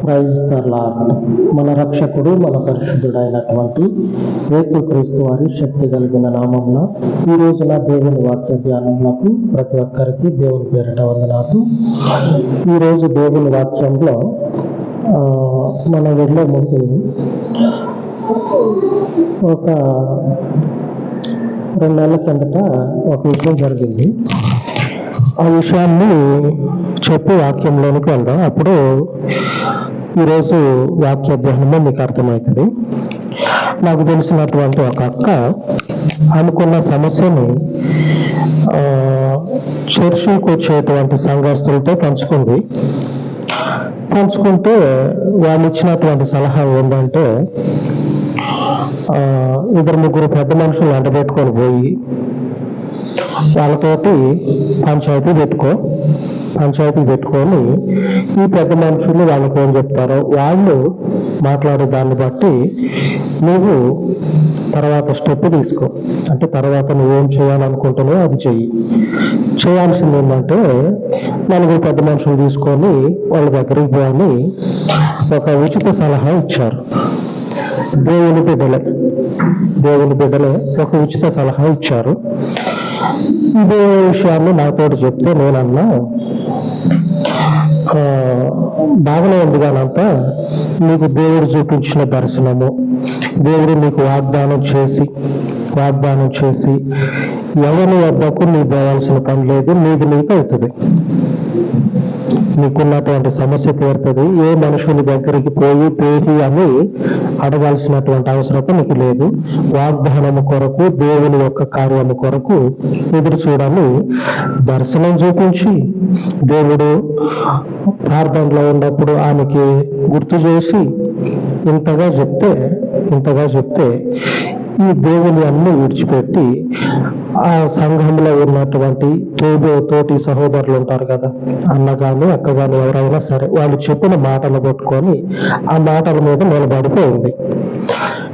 Praise lord మన రక్షకుడు మన పరిశుద్ధుడైనటువంటి యేసుక్రీస్తు వారి శక్తి కలిగిన నామంన ఈ రోజున దేవుని వాక్య ధ్యానములకు ప్రతి ఒక్కరికి దేవుని పేరిట వందనాలు. ఈ రోజు దేవుని వాక్యంలో ఆ, మనం వెళ్ళే ముందు ఒక రెండు నెలల కిందట ఒక విషయం జరిగింది. ఆ విషయాన్ని చెప్పి వాక్యంలోనికి వెళ్దాం. అప్పుడు ఈరోజు వాక్య ధ్యానమే మీకు అర్థమవుతుంది. నాకు తెలిసినటువంటి ఒక అక్క అనుకున్న సమస్యని ఆ, చర్చికి వచ్చేటువంటి సంఘస్థులతో పంచుకుంది. పంచుకుంటే వాళ్ళు ఇచ్చినటువంటి సలహా ఏంటంటే ఆ, ఇద్దరు ముగ్గురు పెద్ద మనుషులు అంటబెట్టుకొని పోయి వాళ్ళతోటి పంచాయతీ పెట్టుకో పంచాయతీ పెట్టుకొని ఈ పెద్ద మనుషులు వాళ్ళకి ఏం చెప్తారో వాళ్ళు మాట్లాడే దాన్ని బట్టి నువ్వు తర్వాత స్టెప్ తీసుకో. అంటే తర్వాత నువ్వేం చేయాలనుకుంటున్నావో అది చెయ్యి. చేయాల్సింది ఏంటంటే నలుగురు పెద్ద మనుషులు తీసుకొని వాళ్ళ దగ్గరికి పోని ఒక ఉచిత సలహా ఇచ్చారు. దేవుని బిడ్డలే. దేవుని బిడ్డలే ఒక ఉచిత సలహా ఇచ్చారు. ఇదే విషయాన్ని నాతో చెప్తే నేనన్నా బాగానే ఉంది కానంతా మీకు దేవుడు చూపించిన దర్శనము. దేవుడు నీకు వాగ్దానం చేసి వాగ్దానం చేసి ఎవరి వద్దకు నీ పోవాల్సిన పని లేదు నీది నీకు అవుతుంది. నీకున్నటువంటి సమస్య తీరుతుంది. ఏ మనుషుని దగ్గరికి పోయి దేహి అని అడగాల్సినటువంటి అవసరత నీకు లేదు. వాగ్దానము కొరకు దేవుని యొక్క కార్యము కొరకు ఎదురు చూడాలి దర్శనం చూపించి దేవుడు ప్రార్థనలో ఉన్నప్పుడు ఆమెకి గుర్తు చేసి ఇంతగా చెప్తే ఇంతగా చెప్తే ఈ దేవుని అన్ని విడిచిపెట్టి ఆ సంఘంలో ఉన్నటువంటి తోబో తోటి సహోదరులు ఉంటారు కదా అన్న కానీ అక్క కానీ ఎవరైనా సరే వాళ్ళు చెప్పిన మాటలు పట్టుకొని ఆ మాటల మీద నిలబడిపోయింది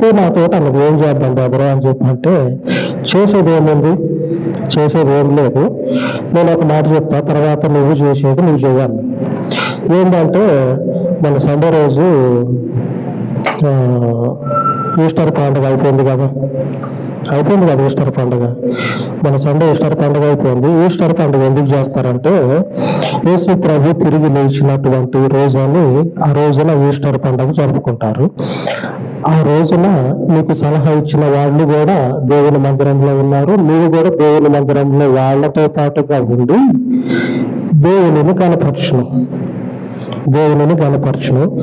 ఏ నా తోట అన్నది ఏం చేద్దాం బెదరు అని చెప్పంటే చేసేది ఏముంది? చేసేది ఏం లేదు. నేను ఒక మాట చెప్తా తర్వాత నువ్వు చేసేది నువ్వు చేయాలి ఏంటంటే మన సండే రోజు ఈస్టర్ పండుగ అయిపోయింది కదా. అయిపోయింది కదా ఈస్టర్ పండుగ? మన సండే ఈస్టర్ పండుగ అయిపోయింది. ఈస్టర్ పండుగ ఎందుకు చేస్తారంటే యేసు ప్రభు తిరిగి లేచినటువంటి రోజుని ఆ రోజున ఈస్టర్ పండుగ జరుపుకుంటారు. ఆ రోజున మీకు సలహా ఇచ్చిన వాళ్ళు కూడా దేవుని మందిరంలో ఉన్నారు. మీరు కూడా దేవుని మందిరంలో వాళ్ళతో పాటుగా ఉండి దేవునిని కనపరచును దేవునిని గణపరచును.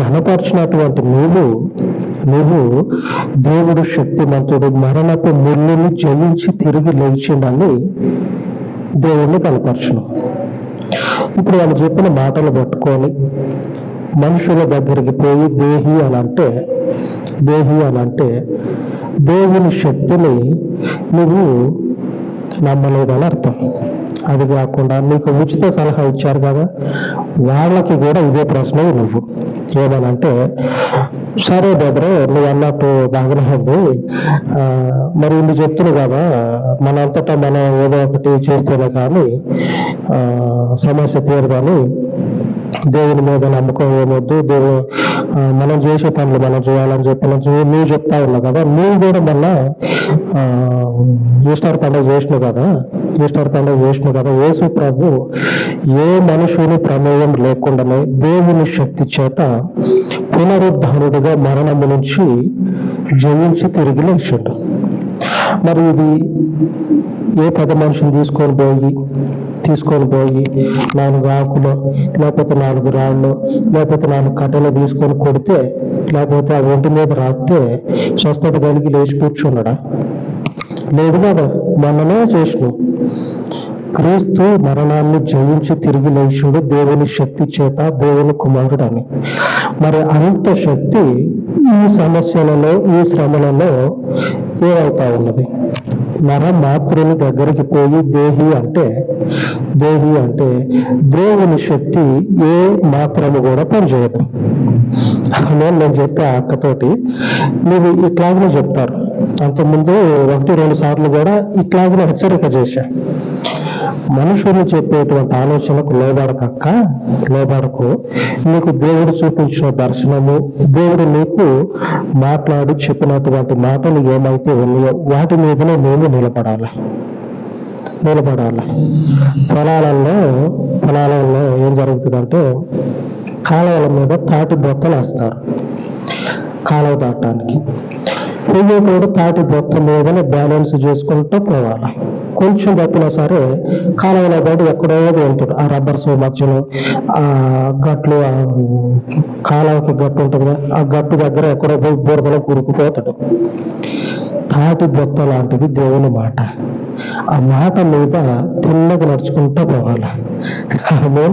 గణపరిచినటువంటి నువ్వు నువ్వు దేవుడు శక్తిమంతుడు మరణపు ముళ్ళుని జయించి తిరిగి లేచిండని దేవుణ్ణి కనపరచను. ఇప్పుడు వాళ్ళు చెప్పిన మాటలు పట్టుకొని మనుషుల దగ్గరికి పోయి దేహి అని అంటే దేహి అని అంటే దేవుని శక్తిని నువ్వు నమ్మలేదని అర్థం. అది కాకుండా నీకు ఉచిత సలహా ఇచ్చారు కదా వాళ్ళకి కూడా ఇదే ప్రశ్న నువ్వు. ఏమనంటే సరే బ్రదర్ నువ్వు అన్నట్టు బాగానే ఉంది. ఆ, మరి ఇన్ని చెప్తున్నావు కదా మనంతటా మనం ఏదో ఒకటి చేస్తేనే కానీ సమస్య తీరదని దేవుని మీద నమ్మకం ఏమొద్దు. దేవు మనం చేసే పనులు మనం చేయాలని చెప్పిన నువ్వు చెప్తా ఉన్నావు కదా. నువ్వు కూడా మళ్ళా ఈస్టార్ ఈస్టర్ పండుగ చేసినావు కదా ఈస్టర్ పండుగ చేసినావు కదా. యేసు ప్రభు ఏ మనుషుని ప్రమేయం లేకుండానే దేవుని శక్తి చేత పునరుద్ధానుడుగా మరణము నుంచి జయించి తిరిగి లేచాడు మరి ఇది ఏ పెద్ద మనిషిని తీసుకొని పోయి తీసుకొని పోయి నాలుగు ఆకులు లేకపోతే నాలుగు రాళ్ళు లేకపోతే నాలుగు కట్టెలు తీసుకొని కొడితే లేకపోతే ఆ ఒంటి మీద రాస్తే స్వస్థత కలిగి లేచి కూర్చున్నాడా? లేదు కదా మొన్ననే చేసినావు క్రీస్తు మరణాన్ని జయించి తిరిగి లేచుడు దేవుని శక్తి చేత దేవుని కుమారుడు అని మరి అంత శక్తి ఈ సమస్యలలో ఈ శ్రమలలో ఏమవుతా ఉన్నది? నర మాతృని దగ్గరికి పోయి దేహి అంటే దేహి అంటే దేవుని శక్తి ఏ మాత్రము కూడా పనిచేయదు. నేను నేను చెప్పే అక్కతోటి మీరు ఇట్లాగనే చెప్తారు. అంతకుముందు ఒకటి రెండు సార్లు కూడా ఇట్లాగనే హెచ్చరిక చేశా. మనుషులు చెప్పేటువంటి ఆలోచనకు లోబడకక్క లోబడకు. నీకు దేవుడు చూపించిన దర్శనము దేవుడు నీకు మాట్లాడి చెప్పినటువంటి మాటలు ఏమైతే ఉన్నాయో వాటి మీదనే మేము నిలబడాలి. నిలబడాలి. పొలాలలో పొలాలలో ఏం జరుగుతుందంటే కాలువల మీద తాటి బొత్తలు వేస్తారు. కాలువ దాటానికి. పోయేటోడు తాటి బొత్త మీదనే బ్యాలెన్స్ చేసుకుంటూ పోవాలి. కొంచెం తప్పినా సరే కాలువలో పడి ఎక్కడో ఉంటాడు ఆ రబ్బర్ సో మధ్యలో ఆ గట్లు ఆ కాలువకి గట్టు ఉంటుంది ఆ గట్టు దగ్గర ఎక్కడో పోయి బురదలో కురుకుపోతాడు. తాటి బొత్త లాంటిది దేవుని మాట. ఆ మాట మీద తిన్నగా నడుచుకుంటూ పోవాలి. ఆమె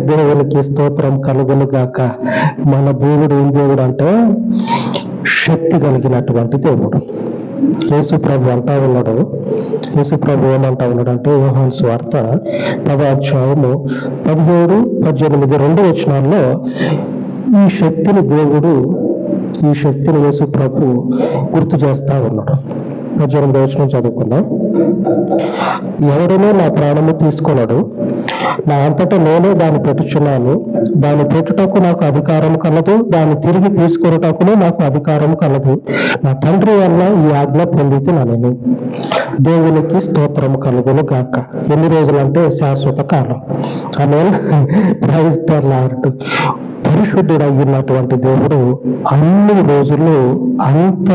దేవునికి స్తోత్రం కలుగును గాక. మన దేవుడు ఏం దేవుడు అంటే కలిగినటువంటి దేవుడు యేసు ప్రభు అంటా ఉన్నాడు. యేసు ప్రభు ఏమంటా ఉన్నాడు అంటే యోహాన్ స్వార్త పదాధ్యాయము పదిహేడు పద్దెనిమిది రెండు వచనాల్లో ఈ శక్తిని దేవుడు ఈ శక్తిని యేసు ప్రభు గుర్తు చేస్తా ఉన్నాడు. పద్దెనిమిది వచనం చదువుకుందాం. ఎవడనో నా ప్రాణము తీసుకొనడు. నా అంతటా నేనే దాన్ని పెట్టుచున్నాను. దాన్ని పెట్టుటకు నాకు అధికారం కలదు. దాన్ని తిరిగి తీసుకొనుటకును నాకు అధికారం కలదు. నా తండ్రి వల్ల ఈ ఆజ్ఞ పొందితే నేను దేవునికి స్తోత్రం కలుగును గాక. ఎన్ని రోజులంటే శాశ్వత కాలం. ఆమె ప్రైజ్ లార్డ్ దేవుడు అన్ని రోజులు అంత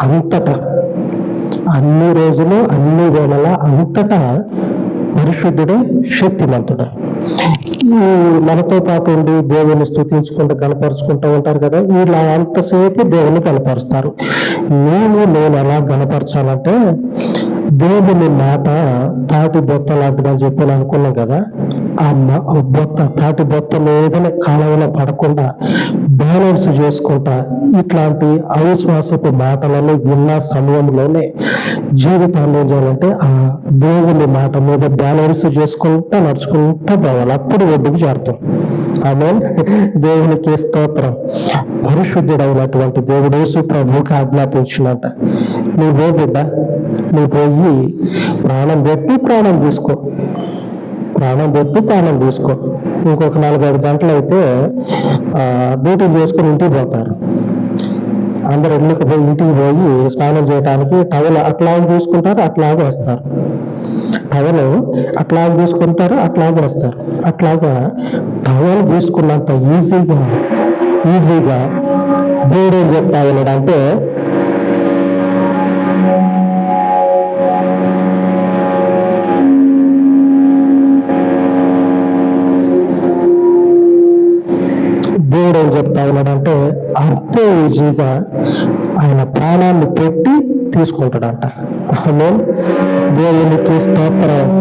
అంతటా అన్ని రోజులు అన్ని వేళల అంతటా పరిశుద్ధుడే శక్తిమంతుడు. ఈ మనతో పాటు ఉండి దేవుని స్థుతించుకుంటూ గనపరుచుకుంటూ ఉంటారు కదా వీళ్ళు అంతసేపు దేవుని కనపరుస్తారు నేను నేను ఎలా గనపరచాలంటే దేవుని మాట తాటి బొత్త లాంటిదని చెప్పి అనుకున్నాం కదా ఆ బొత్త తాటి బొత్త మీదనే కాలంలో పడకుండా బ్యాలెన్స్ చేసుకుంటా ఇట్లాంటి అవిశ్వాసపు మాటలను విన్న సమయంలోనే జీవితాన్ని ఏం చేయాలంటే ఆ దేవుని మాట మీద బ్యాలెన్స్ చేసుకుంటా నడుచుకుంటా పోవాలి. అప్పుడు ఒడ్డుకు చేరుతాం? ఆమె దేవునికి స్తోత్రం. పరిశుద్ధుడైనటువంటి దేవుడు యేసు ప్రభువుకి ఆజ్ఞాపించినట్ట. నువ్వే బిడ్డ నువ్వు పోయి ప్రాణం పెట్టి ప్రాణం తీసుకో. ప్రాణం పెట్టి ప్రాణం తీసుకో. ఇంకొక నాలుగైదు గంటలు అయితే ఆ, డ్యూటీ చేసుకుని ఇంటికి పోతారు. అందరు ఇళ్ళకి పోయి ఇంటికి పోయి స్నానం చేయడానికి టవల్ అట్లాగే తీసుకుంటారు అట్లాగే వస్తారు. టవల్ అట్లాగే తీసుకుంటారు అట్లాగే వస్తారు. అట్లాగా టవల్ తీసుకున్నంత ఈజీగా ఈజీగా దేవుడు ఏం చెప్తా ఉన్నాడు అంటే దేవుడు అంతే ఈజీగా ఆయన ప్రాణాన్ని పెట్టి తీసుకుంటాడంట. ఆమె దేవునికి స్తోత్రం.